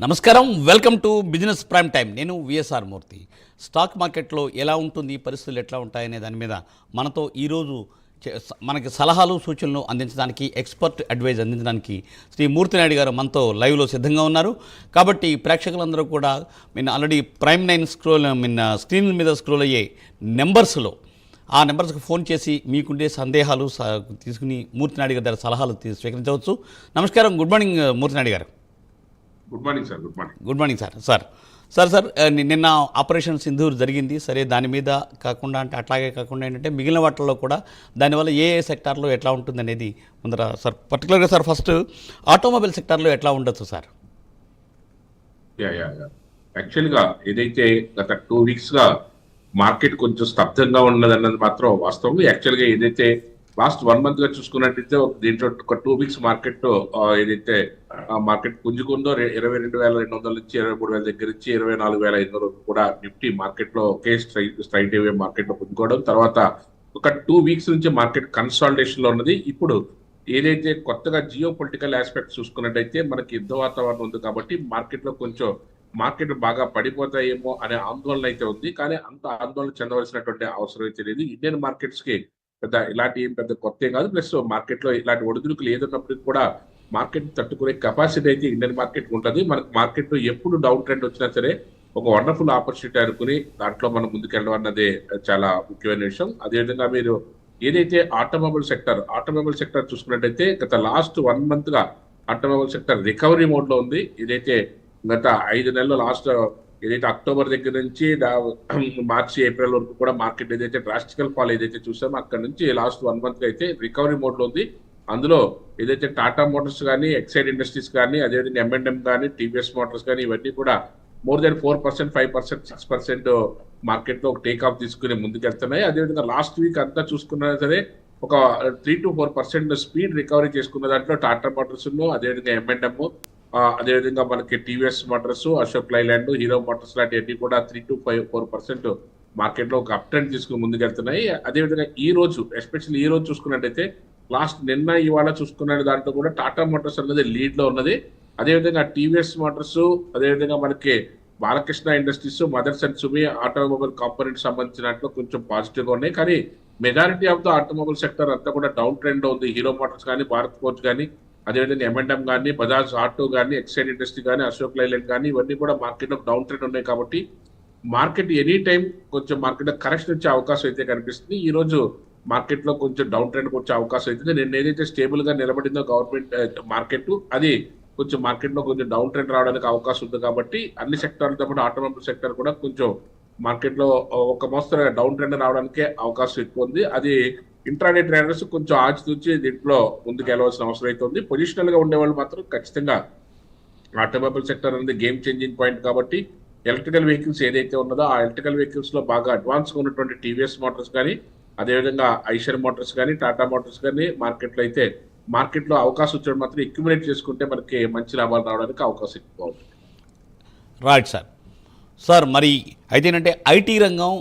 నమస్కారం. Welcome to business prime time నేను VSR Murthy. Stock మార్కెట్లో ఎలా ఉంటుంది పరిస్థితులు ఎట్లా ఉంటాయనే దాని మీద మనతో ఈరోజు చే- మనకి సలహాలు సూచనలు అందించడానికి ఎక్స్పర్ట్ అడ్వైజ్ అందించడానికి శ్రీ మూర్తినాయుడు గారు మనతో లైవ్లో సిద్ధంగా ఉన్నారు. కాబట్టి ప్రేక్షకులందరూ కూడా mean already prime nine scroll mean screen మీద స్క్రోల్ అయ్యే నెంబర్స్లో ఆ నెంబర్స్కి ఫోన్ చేసి మీకుండే సందేహాలు తీసుకుని మూర్తినాయుడు గారి సలహాలు స్వీకరించవచ్చు. నమస్కారం. గుడ్ మార్నింగ్ మూర్తినాయుడు గారు. Good morning sir good morning. Good morning sir sir. Sir sir నిన్న ఆపరేషన్ సింధూర్ జరిగింది. సరే దాని మీద కాకుండా అంటే అట్లాగే కాకుండా ఏంటంటే మిగిలిన వాటిల్లో కూడా దానివల్ల ఏ ఏ సెక్టార్లో ఎట్లా ఉంటుంది అనేది ముందర సార్ పర్టికులర్గా సార్ ఫస్ట్ ఆటోమొబైల్ సెక్టార్లో ఎట్లా ఉండొచ్చు సార్? Yeah yeah yeah. యాక్చువల్గా ఏదైతే గత టూ వీక్స్గా మార్కెట్ కొంచెం స్తబ్దంగా ఉన్నదన్నది మాత్రం వాస్తవం యాక్చువల్గా ఏదైతే లాస్ట్ వన్ మంత్గా చూసుకున్నట్టయితే దీంట్లో ఒక టూ వీక్స్ మార్కెట్ ఏదైతే మార్కెట్ పుంజుకుందో ఇరవై రెండు వేల రెండు వందల నుంచి ఇరవై మూడు వేల దగ్గర నుంచి ఇరవై నాలుగు వేల ఐదు వందలు కూడా నిఫ్టీ మార్కెట్లో ఒకే స్ట్రైట్ స్ట్రైట్ అవే మార్కెట్లో పుంజుకోవడం. తర్వాత ఒక టూ వీక్స్ నుంచి మార్కెట్ కన్సాలిడేషన్లో ఉన్నది. ఇప్పుడు ఏదైతే కొత్తగా జియో పొలిటికల్ ఆస్పెక్ట్ చూసుకున్నట్టయితే మనకి యుద్ధ వాతావరణం ఉంది కాబట్టి మార్కెట్లో కొంచెం మార్కెట్ బాగా పడిపోతాయేమో అనే ఆందోళన అయితే ఉంది. కానీ అంత ఆందోళన చెందవలసినటువంటి అవసరం అయితే లేదు. ఇండియన్ మార్కెట్స్కి పెద్ద ఇలాంటి ఏం పెద్ద కొత్త కాదు. ప్లస్ మార్కెట్లో ఇలాంటి ఒడిదుడుకులు ఏదన్నప్పటికీ కూడా మార్కెట్ తట్టుకునే కెపాసిటీ అయితే ఇండియన్ మార్కెట్ ఉంటుంది. మనకు మార్కెట్లో ఎప్పుడు డౌన్ ట్రెండ్ వచ్చినా సరే ఒక వండర్ఫుల్ ఆపర్చునిటీ అనుకుని దాంట్లో మనం ముందుకెళ్ళడం అన్నది చాలా ముఖ్యమైన విషయం. అదేవిధంగా మీరు ఏదైతే ఆటోమొబైల్ సెక్టర్ ఆటోమొబైల్ సెక్టర్ చూసుకున్నట్టయితే గత లాస్ట్ వన్ మంత్గా ఆటోమొబైల్ సెక్టర్ రికవరీ మోడ్లో ఉంది. ఇదైతే గత ఐదు నెలలు లాస్ట్ ఏదైతే అక్టోబర్ దగ్గర నుంచి మార్చి ఏప్రిల్ వరకు కూడా మార్కెట్ ఏదైతే డ్రాస్టికల్ ఫాల్ ఏదైతే చూసామో అక్కడ నుంచి లాస్ట్ వన్ మంత్ అయితే రికవరీ మోడ్లో ఉంది. అందులో ఏదైతే టాటా మోటార్స్ కానీ ఎక్సైడ్ ఇండస్ట్రీస్ కానీ అదేవిధంగా ఎంఎన్ఎం కానీ టీవీఎస్ మోటార్స్ కానీ ఇవన్నీ కూడా more than four percent five percent six percent మార్కెట్లో ఒక టేక్ ఆఫ్ తీసుకుని ముందుకెళ్తున్నాయి. అదేవిధంగా లాస్ట్ వీక్ అంతా చూసుకున్నా సరే ఒక three to four percent speed recovery చేసుకున్న దాంట్లో టాటా మోటార్స్ అదేవిధంగా ఎంఎన్ఎం అదేవిధంగా మనకి TVS Motors Ashok Leyland Hero Motors లాంటివన్నీ కూడా three to five four percent మార్కెట్లో ఒక అప్ ట్రెండ్ తీసుకుని ముందుకెళ్తున్నాయి. అదేవిధంగా ఈ రోజు ఎస్పెషల్లీ ఈ రోజు చూసుకున్నట్టయితే లాస్ట్ నిన్న ఇవాళ చూసుకున్న దాంట్లో కూడా టాటా మోటార్స్ అనేది లీడ్లో ఉన్నది. అదేవిధంగా టీవీఎస్ మోటార్స్ అదేవిధంగా మనకి Balkrishna Industries Motherson Sumi automobile component సంబంధించిన దాంట్లో కొంచెం పాజిటివ్గా ఉన్నాయి. కానీ majority of the automobile sector అంతా కూడా డౌన్ ట్రెండ్ ఉంది. హీరో మోటార్స్ కానీ భారత్ ఫోర్జ్ కానీ అదేవిధంగా ఎంఎండ్ఎం కానీ బజాజ్ ఆటో కానీ ఎక్సైడ్ ఇండస్ట్రీ కానీ అశోక్ లైలాండ్ కానీ ఇవన్నీ కూడా మార్కెట్లో డౌన్ ట్రెండ్ ఉన్నాయి కాబట్టి మార్కెట్ ఎనీ టైం కొంచెం మార్కెట్లో కరెక్షన్ వచ్చే అవకాశం అయితే కనిపిస్తుంది. ఈ మార్కెట్లో మార్కెట్లో కొంచెం డౌన్ ట్రెండ్ వచ్చే అవకాశం అయితే నేను ఏదైతే స్టేబుల్గా నిలబడిందో గవర్నమెంట్ మార్కెట్ అది కొంచెం మార్కెట్లో కొంచెం డౌన్ ట్రెండ్ రావడానికి అవకాశం ఉంది కాబట్టి అన్ని సెక్టార్లతో పాటు ఆటోమొబైల్ సెక్టర్ కూడా కొంచెం మార్కెట్లో ఒక మోస్తరు డౌన్ ట్రెండ్ రావడానికే అవకాశం ఎక్కువ ఉంది. అది ఇంట్రాడే ట్రేడర్స్ కొంచెం ఆచితూచి దీంట్లో ముందుకు వెళ్ళవలసిన అవసరం అయితే ఉంది. పొజిషనల్గా ఉండేవాళ్ళు మాత్రం ఖచ్చితంగా ఆటోమొబైల్ సెక్టర్ అనేది గేమ్ చేంజింగ్ పాయింట్ కాబట్టి ఎలక్ట్రికల్ వెహికల్స్ ఏదైతే ఉన్నదో ఆ ఎలక్ట్రికల్ వెహికల్స్లో బాగా అడ్వాన్స్గా ఉన్నటువంటి టీవీఎస్ మోటార్స్ కానీ అదేవిధంగా ఐషర్ మోటార్స్ కానీ టాటా మోటార్స్ కానీ మార్కెట్లో అయితే మార్కెట్లో అవకాశం వచ్చడం మాత్రం అక్యుములేట్ చేసుకుంటే మనకి మంచి లాభాలు రావడానికి అవకాశం ఎక్కువ ఉంటుంది. రైట్ సార్ సార్ మరి అయితే ఏంటంటే ఐటీ రంగం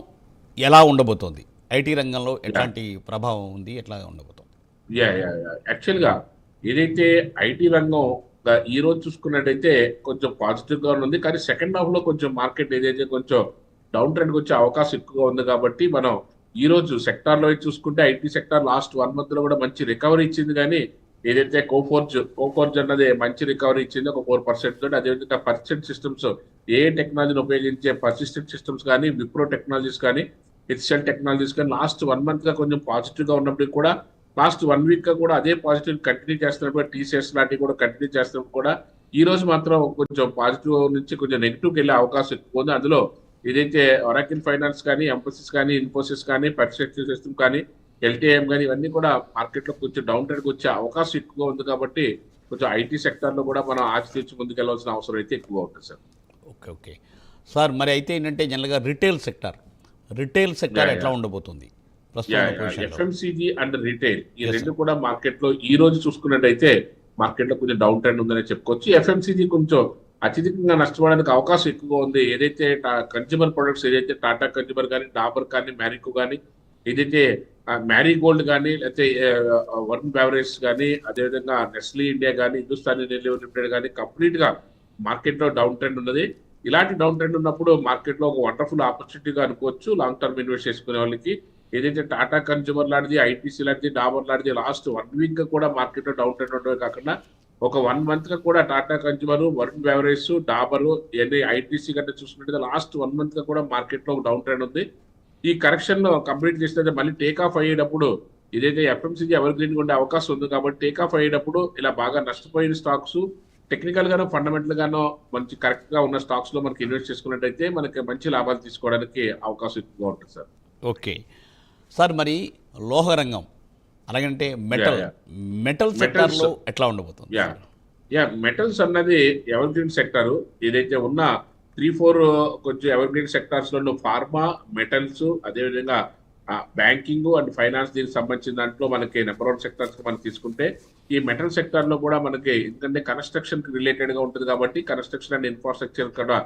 ఎలా ఉండబోతోంది? ఐటీ రంగంలో ఎట్లాంటి ప్రభావం ఉంది? ఎట్లా ఉండబోతోంది? యా యా యా యాక్చువల్గా ఏదైతే ఐటీ రంగం ఈ రోజు చూసుకున్నట్టయితే కొంచెం పాజిటివ్గా ఉంది. కానీ సెకండ్ హాఫ్లో కొంచెం మార్కెట్ ఏదైతే కొంచెం డౌన్ ట్రెండ్ వచ్చే అవకాశం ఎక్కువగా ఉంది కాబట్టి మనం ఈ రోజు సెక్టార్లో చూసుకుంటే ఐటీ సెక్టార్ లాస్ట్ వన్ మంత్లో కూడా మంచి రికవరీ ఇచ్చింది కానీ ఏదైతే కోఫోర్జ్ కోఫోర్జ్ అన్నది మంచి రికవరీ ఇచ్చింది ఒక ఫోర్ పర్సెంట్ తోటి అదేవిధంగా పర్సెంట్ సిస్టమ్స్ ఏ టెక్నాలజీని ఉపయోగించే పర్సిస్టెంట్ సిస్టమ్స్ కానీ విప్రో టెక్నాలజీస్ కానీ హెచ్ఎల్ టెక్నాలజీస్ కానీ లాస్ట్ వన్ మంత్గా కొంచెం పాజిటివ్గా ఉన్నప్పటికీ కూడా లాస్ట్ వన్ వీక్గా కూడా అదే పాజిటివ్ కంటిన్యూ చేస్తున్నప్పుడు టీసీఎస్ లాంటివి కూడా కంటిన్యూ చేస్తున్నప్పుడు కూడా ఈ రోజు మాత్రం కొంచెం పాజిటివ్ నుంచి కొంచెం నెగిటివ్కి వెళ్ళే అవకాశం ఎక్కువ ఉంది. అందులో ఏదైతే ఒరాకిల్ ఫైనాన్స్ కానీ ఎంపసిస్ కానీ ఇన్ఫోసిస్ కానీ పర్సెప్షన్ సిస్టమ్ కానీ ఎల్టీఎం కానీ ఇవన్నీ కూడా మార్కెట్లో కొంచెం డౌన్ ట్రెండ్ వచ్చే అవకాశం ఎక్కువ ఉంది కాబట్టి కొంచెం ఐటీ సెక్టర్లో కూడా మనం ఆచి తెచ్చి ముందుకెళ్ళాల్సిన అవసరం అయితే ఎక్కువ ఉంటుంది సార్. Okay okay. సార్ మరి అయితే ఏంటంటే జనరల్గా రిటైల్ సెక్టర్ రిటైల్ సెక్టర్ ఎట్లా. ఉండబోతుంది. ఎఫ్ఎంసీజీ అండ్ రిటైల్ ఈ రెండు కూడా మార్కెట్లో ఈ రోజు చూసుకున్నట్టయితే మార్కెట్లో కొంచెం డౌన్ ట్రెండ్ ఉందని చెప్పుకోవచ్చు. ఎఫ్ఎంసీజీ కొంచెం అత్యధికంగా నష్టపోవడానికి అవకాశం ఎక్కువగా ఉంది. ఏదైతే కన్జ్యూమర్ ప్రొడక్ట్స్ ఏదైతే టాటా కన్జ్యూమర్ కానీ డాబర్ కానీ మ్యారికో కానీ ఏదైతే మ్యారీ గోల్డ్ కానీ లేకపోతే వరుణ్ బెవరేజ్ కానీ అదేవిధంగా నెస్లీ ఇండియా కానీ హిందుస్థానీ లిమిటెడ్ కానీ కంప్లీట్గా మార్కెట్లో డౌన్ ట్రెండ్ ఉన్నది. ఇలాంటి డౌన్ ట్రెండ్ ఉన్నప్పుడు మార్కెట్లో ఒక వండర్ఫుల్ ఆపర్చునిటీగా అనుకోవచ్చు. లాంగ్ టర్మ్ ఇన్వెస్ట్ చేసుకునే వాళ్ళకి. ఏదైతే టాటా కన్జ్యూమర్ లాంటిది ఐటీసీ లాంటిది డాబర్ లాంటిది లాస్ట్ వన్ వీక్ కూడా మార్కెట్లో డౌన్ ట్రెండ్ ఉండవే కాకుండా ఒక వన్ మంత్గా కూడా టాటా కన్జ్యూమర్ వరుణ్ బెవరేజ్ డాబర్ ఇవన్నీ ఐటీసీ కంటే చూసుకున్నట్టు లాస్ట్ వన్ మంత్గా కూడా మార్కెట్లో డౌన్ ట్రెండ్ ఉంది. ఈ కరెక్షన్ కంప్లీట్ చేస్తే మళ్ళీ టేక్ ఆఫ్ అయ్యేటప్పుడు ఇదైతే ఎఫ్ఎంసీజీ ఎవర్ గ్రీన్ ఉండే అవకాశం ఉంది కాబట్టి టేక్ ఆఫ్ అయ్యేటప్పుడు ఇలా బాగా నష్టపోయిన స్టాక్స్ టెక్నికల్ గానో ఫండమెంటల్ గానో మంచి కరెక్ట్గా ఉన్న స్టాక్స్లో మనకి ఇన్వెస్ట్ చేసుకున్నట్టయితే మనకి మంచి లాభాలు తీసుకోవడానికి అవకాశం ఎక్కువగా ఉంటుంది సార్. ఓకే సార్ మరి లోహ రంగం అలాగంటే మెటల్. మెటల్. సెక్టార్లో ఎట్లా ఉండబోతుంది యా మెటల్స్ అన్నది ఎవర్ గ్రీన్ సెక్టర్ ఏదైతే ఉన్న త్రీ ఫోర్ కొంచెం ఎవర్ గ్రీన్ సెక్టార్స్లో ఫార్మా మెటల్స్ అదేవిధంగా బ్యాంకింగ్ అండ్ ఫైనాన్స్ దీనికి సంబంధించిన దాంట్లో మనకి నెంబర్ వన్ సెక్టార్స్ మనం తీసుకుంటే ఈ మెటల్ సెక్టార్లో కూడా మనకి ఎందుకంటే కన్స్ట్రక్షన్కి రిలేటెడ్గా ఉంటుంది కాబట్టి కన్స్ట్రక్షన్ అండ్ ఇన్ఫ్రాస్ట్రక్చర్ కూడా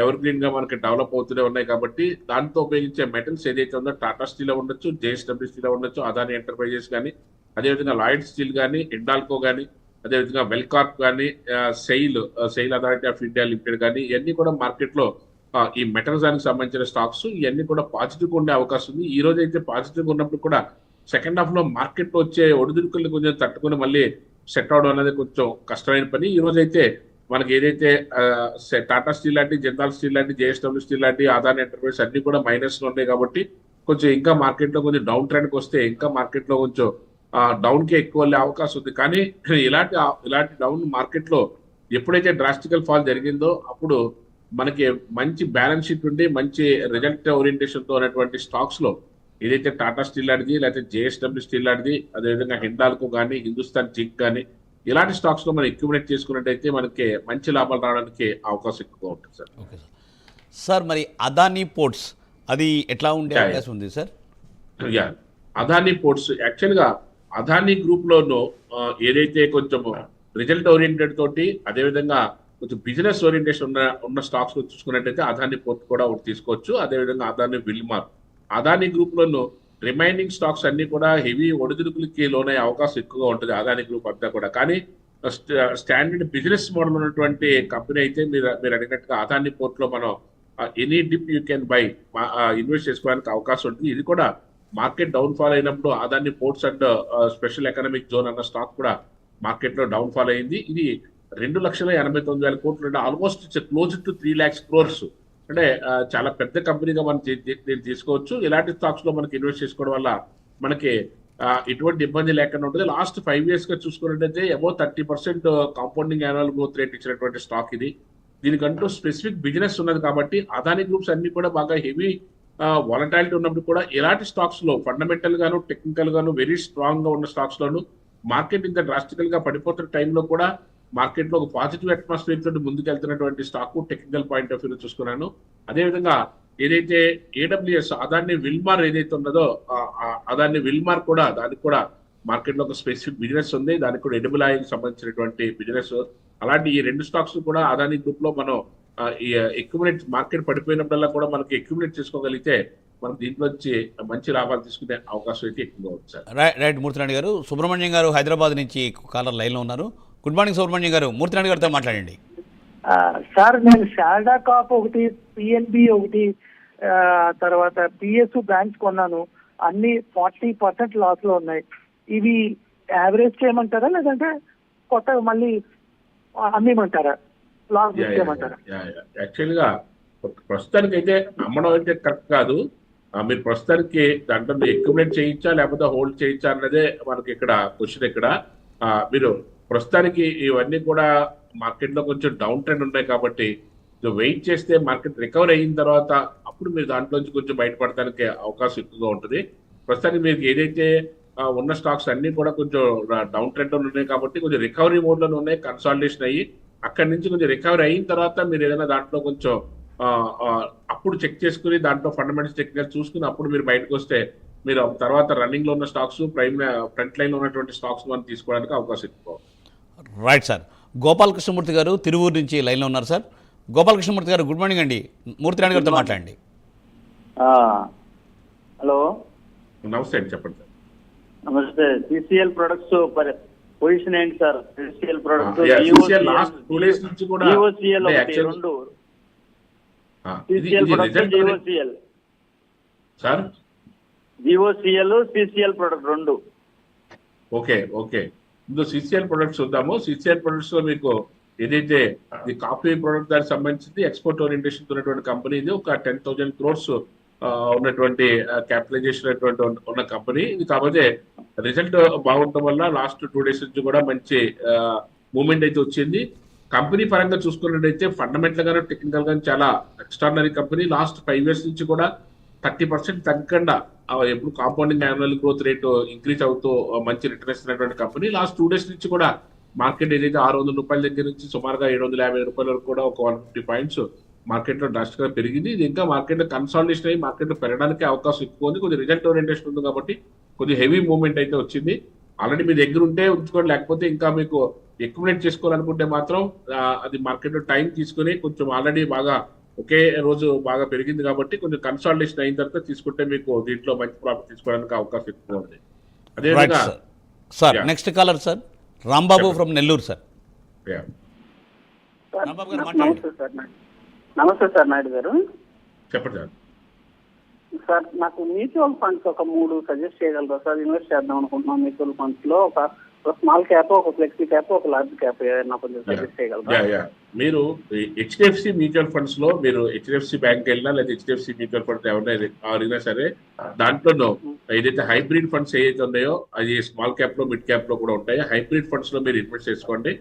ఎవర్ గ్రీన్గా మనకి డెవలప్ అవుతూనే ఉన్నాయి కాబట్టి దాంతో ఉపయోగించే మెటల్స్ ఏదైతే ఉందో టాటా స్టీల్ ఉండొచ్చు జేఎస్డబ్ల్యూ స్టీల్ ఉండొచ్చు అదాని ఎంటర్ప్రైజెస్ కానీ అదేవిధంగా లాయిడ్ స్టీల్ కానీ ఇండాల్కో కానీ అదేవిధంగా వెల్కార్ప్ కానీ SAIL SAIL Authority of India Limited కానీ ఇవన్నీ కూడా మార్కెట్లో ఈ మెటల్స్ దానికి సంబంధించిన స్టాక్స్ ఇవన్నీ కూడా పాజిటివ్గా ఉండే అవకాశం ఉంది. ఈ రోజు అయితే పాజిటివ్గా ఉన్నప్పుడు కూడా సెకండ్ హాఫ్లో మార్కెట్ వచ్చే ఒడిదుడుకుల్ని కొంచెం తట్టుకుని మళ్ళీ సెట్ అవడం అనేది కొంచెం కష్టమైన పని. ఈ రోజు అయితే మనకి ఏదైతే టాటా స్టీల్ లాంటి జిందాల్ స్టీల్ లాంటి జేఎస్డబ్ల్యూ స్టీల్ లాంటి అదాని ఎంటర్ప్రైజ్ అన్ని కూడా మైనస్లో ఉన్నాయి కాబట్టి కొంచెం ఇంకా మార్కెట్లో కొంచెం డౌన్ ట్రెండ్కి వస్తే ఇంకా మార్కెట్లో కొంచెం డౌన్కి ఎక్కువ వెళ్ళే అవకాశం ఉంది. కానీ ఇలాంటి ఇలాంటి డౌన్ మార్కెట్లో ఎప్పుడైతే డ్రాస్టికల్ ఫాల్ జరిగిందో అప్పుడు మనకి మంచి బ్యాలెన్స్ షీట్ ఉండి మంచి రిజల్ట్ ఓరియంటేషన్తో ఉన్నటువంటి స్టాక్స్లో ఏదైతే టాటా స్టీల్ లాంటిది లేకపోతే జేఎస్డబ్ల్యూ స్టీల్ లాంటిది అదేవిధంగా హిండాల్కో కానీ హిందుస్థాన్ జింక్ కానీ ఇలాంటి స్టాక్స్లో మనం ఎక్యుమినేట్ చేసుకున్నట్టయితే మనకి మంచి లాభాలు రావడానికి అవకాశం ఎక్కువ ఉంటుంది సార్. Okay sir. సార్ మరి అదానీ పోర్ట్స్ అది ఎట్లా ఉండే. అవకాశం ఉంది సార్? యా అదానీ పోర్ట్స్ యాక్చువల్గా అదానీ గ్రూప్ లోను ఆ, ఏదైతే కొంచెం రిజల్ట్ ఓరియంటెడ్ తోటి అదేవిధంగా కొంచెం బిజినెస్ ఓరియంటేషన్ ఉన్న ఉన్న స్టాక్స్ చూసుకున్నట్టయితే అదానీ పోర్ట్ కూడా ఒకటి తీసుకోవచ్చు. అదేవిధంగా అదానీ విల్మార్ అదానీ గ్రూప్ లోను రిమైనింగ్ స్టాక్స్ అన్ని కూడా హెవీ ఒడిదుడుకులకి లోనయ్యే అవకాశం ఎక్కువగా ఉంటుంది అదానీ గ్రూప్ అంతా కూడా. కానీ స్టాండర్డ్ బిజినెస్ మోడల్ ఉన్నటువంటి కంపెనీ అయితే మీరు మీరు అడిగినట్టుగా అదానీ పోర్ట్లో మనం any dip you can buy invest చేసుకోవడానికి అవకాశం ఉంటుంది. ఇది కూడా మార్కెట్ డౌన్ ఫాల్ అయినప్పుడు Adani ports and special economic zone అన్న స్టాక్ కూడా మార్కెట్లో డౌన్ ఫాల్ అయింది. ఇది రెండు లక్షల ఎనభై తొమ్మిది వేల కోట్లు almost close to three lakhs crores అంటే చాలా పెద్ద కంపెనీగా మనం దీన్ని తీసుకోవచ్చు. ఇలాంటి స్టాక్స్లో మనకి ఇన్వెస్ట్ చేసుకోవడం వల్ల మనకి ఎటువంటి ఇబ్బంది లేకుండా ఉంటుంది. లాస్ట్ ఫైవ్ ఇయర్స్గా చూసుకున్నట్టయితే above thirty percent compounding annual growth rate ఇచ్చినటువంటి స్టాక్ ఇది. దీనికంటూ స్పెసిఫిక్ బిజినెస్ ఉన్నది కాబట్టి అదాని గ్రూప్స్ అన్ని కూడా బాగా హెవీ వాలటాలిటీ ఉన్నప్పుడు కూడా ఎలాంటి స్టాక్స్లో ఫండమెంటల్ గాను టెక్నికల్ గాను వెరీ స్ట్రాంగ్గా ఉన్న స్టాక్స్ లోను మార్కెట్ ఇంత డ్రాస్టికల్గా పడిపోతున్న టైంలో కూడా మార్కెట్లో ఒక పాజిటివ్ అట్మాస్ఫియర్ తోటి ముందుకెళ్తున్నటువంటి stock technical point of view చూసుకున్నాను. అదేవిధంగా ఏదైతే ఏడబ్ల్యూఎస్ అదాన్ని విల్మార్ ఏదైతే ఉన్నదో అదాన్ని విల్మార్ కూడా దానికి కూడా మార్కెట్లో ఒక స్పెసిఫిక్ బిజినెస్ ఉంది. దానికి కూడా ఎడబుల్ ఆయిల్ సంబంధించినటువంటి బిజినెస్ అలాంటి ఈ రెండు స్టాక్స్ కూడా అదాని గ్రూప్లో మనం ఈ ఎక్యుమినేట్ మార్కెట్ పడిపోయినప్పుడల్లా కూడా మనకి ఎక్యుమినేట్ చేసుకోగలిగితే మనం దీంట్లో వచ్చి మంచి లాభాలు తీసుకునే అవకాశం అయితే ఎక్కువగా ఉంది సార్. రైట్ రైట్ గారు. సుబ్రహ్మణ్యం గారు హైదరాబాద్ నుంచి కాలర్ లైన్లో ఉన్నారు. గుడ్ మార్నింగ్ సుబ్రహ్మణ్యం గారు. మూర్తినాయుడు గారితో మాట్లాడండి. ఆ, సార్ నేను శారదా కాప్ ఒకటి పిఎన్బి ఒకటి ఆ, తర్వాత పిఎస్ బ్యాంక్స్ కొన్నాను. అన్ని ఫార్టీ పర్సెంట్ లాస్లో ఉన్నాయి. ఇవి యావరేజ్ చేయమంటారా? లేదంటే కొత్తగా మళ్ళీ అమ్మేయమంటారా? లాస్ చేయమంటారా యాక్చువల్గా ప్రస్తుతానికి అయితే అమ్మడం అయితే కరెక్ట్ కాదు. ఆ, మీరు ప్రస్తుతానికి దాంట్లో ఎక్యుమినేట్ చేయించా లేకపోతే హోల్డ్ చేయించా అన్నదే మనకి ఇక్కడ క్వశ్చన్ ఇక్కడ. ఆ, మీరు ప్రస్తుతానికి ఇవన్నీ కూడా మార్కెట్లో కొంచెం డౌన్ ట్రెండ్ ఉన్నాయి కాబట్టి వెయిట్ చేస్తే మార్కెట్ రికవర్ అయిన తర్వాత అప్పుడు మీరు దాంట్లో నుంచి కొంచెం బయటపడటానికి అవకాశం ఎక్కువగా ఉంటుంది. ప్రస్తుతానికి మీకు ఏదైతే ఉన్న స్టాక్స్ అన్ని కూడా కొంచెం డౌన్ ట్రెండ్ ఉన్నాయి కాబట్టి కొంచెం రికవరీ మోడ్లో ఉన్నాయి కన్సాలిడేషన్ అయ్యి అక్కడి నుంచి కొంచెం రికవరీ అయిన తర్వాత మీరు ఏదైనా దాంట్లో కొంచెం అప్పుడు చెక్ చేసుకుని దాంట్లో ఫండమెంటల్స్ టెక్నికల్ చూసుకుని అప్పుడు మీరు బయటకు వస్తే మీరు తర్వాత రన్నింగ్లో ఉన్న స్టాక్స్ ప్రైమ్ ఫ్రంట్ లైన్లో ఉన్నటువంటి స్టాక్స్ మనం తీసుకోవడానికి అవకాశం ఎక్కువ. Right sir. గోపాలకృష్ణమూర్తి గారు తిరువూరు నుంచి లైన్లో ఉన్నారు సార్. గోపాలకృష్ణమూర్తి గారు గుడ్ మార్నింగ్ అండి. మూర్తినాయుడు గారితో మాట్లాడండి. ఆ, హలో. నమస్తే అండి చెప్పండి సార్. నమస్తే. సిసిఎల్ ప్రొడక్ట్స్ పరి పొజిషన్ ఏంటి sir? CCL product Yeah, CCL last two days నుంచి కూడా రెండు. CCL GOCL sir? GOCL CCL product రెండు. Okay okay. ఇందులో సిసిఎల్ ప్రొడక్ట్స్ చూద్దాము. సిసిఎల్ ప్రొడక్ట్స్లో మీకు ఏదైతే ఈ కాఫీ ప్రొడక్ట్ దానికి సంబంధించింది ఎక్స్పోర్ట్ ఓరియంటేషన్ ఉన్నటువంటి కంపెనీ ఇది. ఒక టెన్ థౌజండ్ క్రోర్స్ ఉన్నటువంటి క్యాపిటలైజేషన్ అటువంటి ఉన్న- ఉన్న కంపెనీ ఇది కాకపోతే రిజల్ట్ బాగుండటం వల్ల లాస్ట్ టూ డేస్ నుంచి కూడా మంచి మూమెంట్ అయితే వచ్చింది. కంపెనీ పరంగా చూసుకున్నట్టయితే ఫండమెంటల్ గాను టెక్నికల్ గాను చాలా extraordinary company last five years నుంచి కూడా థర్టీ పర్సెంట్ తగ్గకుండా ఎప్పుడు compounding annual growth rate increase అవుతూ మంచి రిటర్న్ ఇస్తున్నటువంటి కంపెనీ లాస్ట్ టూ డేస్ నుంచి కూడా మార్కెట్ ఏదైతే ఆరు వందల రూపాయల దగ్గర నుంచి సుమారుగా ఏడు వందల యాభై రూపాయల వరకు కూడా ఒక వన్ ఫిఫ్టీ పాయింట్స్ మార్కెట్లో డ్రాస్టిక్గా పెరిగింది. ఇది ఇంకా మార్కెట్లో కన్సాలిడేషన్ అయ్యి మార్కెట్లో పెరగడానికి అవకాశం ఎక్కువ ఉంది. కొద్దిగా రిజల్ట్ ఓరియంటేషన్ ఉంది కాబట్టి కొద్దిగా హెవీ మూవ్మెంట్ అయితే వచ్చింది. ఆల్రెడీ మీ దగ్గర ఉంటే ఉంచుకోండి. లేకపోతే ఇంకా మీకు ఎక్యుమినేట్ చేసుకోవాలనుకుంటే మాత్రం అది మార్కెట్లో టైం తీసుకుని కొంచెం ఆల్రెడీ బాగా ఒకే రోజు బాగా పెరిగింది కాబట్టి కొంచెం కన్సాలిడేషన్ అయిన తర్వాత తీసుకుంటే మీకు దీంట్లో మంచి ప్రాఫిట్ తీసుకోవడానికి అవకాశం ఎక్కువ ఉంది. అదేవిధంగా sir. Next caller sir Rambabu from Nellore sir Rambabu గారు మాట్లాడండి. నమస్తే సార్ నాయుడు గారు. చెప్పండి సార్ సార్ నాకు మ్యూచువల్ ఫండ్స్ ఒక మూడు సజెస్ట్ చేయగలరా సార్ ఇన్వెస్ట్ చేద్దాం అనుకుంటున్నాం మ్యూచువల్ ఫండ్స్లో ఒక స్మాల్ క్యాప్ ఒక ఫ్లెక్సీ క్యాప్ ఒక లార్జ్ క్యాప్ ఏదైనా కొంచెం సజెస్ట్ చేయగలరా? మీరు హెచ్డిఎఫ్సి మ్యూచువల్ ఫండ్స్లో మీరు హెచ్డిఎఫ్సి బ్యాంక్ వెళ్ళినా లేదా హెచ్డిఎఫ్సి మ్యూచువల్ ఫండ్స్ ఎవరైనా అడిగినా సరే దాంట్లో ఏదైతే హైబ్రిడ్ ఫండ్స్ ఏదైతే ఉన్నాయో అది స్మాల్ క్యాప్లో మిడ్ క్యాప్లో కూడా ఉంటాయి. హైబ్రిడ్ ఫండ్స్లో మీరు ఇన్వెస్ట్ చేసుకోండి.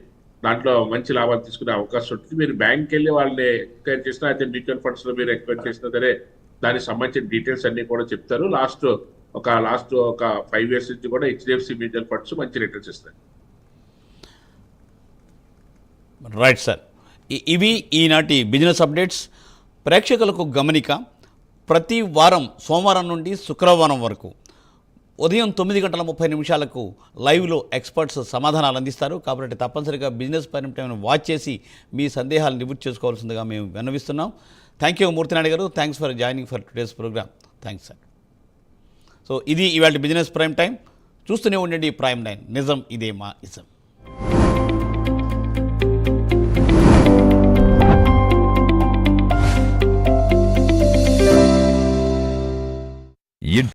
దాంట్లో మంచి లాభాలు తీసుకునే అవకాశం ఉంటుంది. మీరు బ్యాంక్ వెళ్ళి వాళ్ళని ఎంక్వైరీ చేసినా అయితే మ్యూచువల్ ఫండ్స్లో మీరు ఎంక్వైరీ చేసినా సరే దానికి సంబంధించిన డీటెయిల్స్ అన్ని కూడా చెప్తారు. లాస్ట్ ఒక లాస్ట్ ఒక ఫైవ్ ఇయర్స్ నుంచి కూడా హెచ్డిఎఫ్సి మ్యూచువల్ ఫండ్స్ మంచి రిటర్న్స్ ఇస్తాయి. రైట్ సార్ ఇవి ఈనాటి బిజినెస్ అప్డేట్స్ ప్రేక్షకులకు గమనిక ప్రతి వారం సోమవారం నుండి శుక్రవారం వరకు ఉదయం తొమ్మిది గంటల ముప్పై నిమిషాలకు లైవ్లో ఎక్స్పర్ట్స్ సమాధానాలు అందిస్తారు. కాబట్టి తప్పనిసరిగా బిజినెస్ పరిమితమైన వాచ్ చేసి మీ సందేహాలు నివృత్తి చేసుకోవాల్సిందిగా మేము విన్నవిస్తున్నాం. థ్యాంక్ యూ మూర్తినాయుడు గారు. Thanks for joining for today's programme thanks sir so ఇది ఇవాళ బిజినెస్ ప్రైమ్ టైం చూస్తూనే ఉండండి ప్రైమ్ నైన్ నిజం ఇదే మా ఇజం.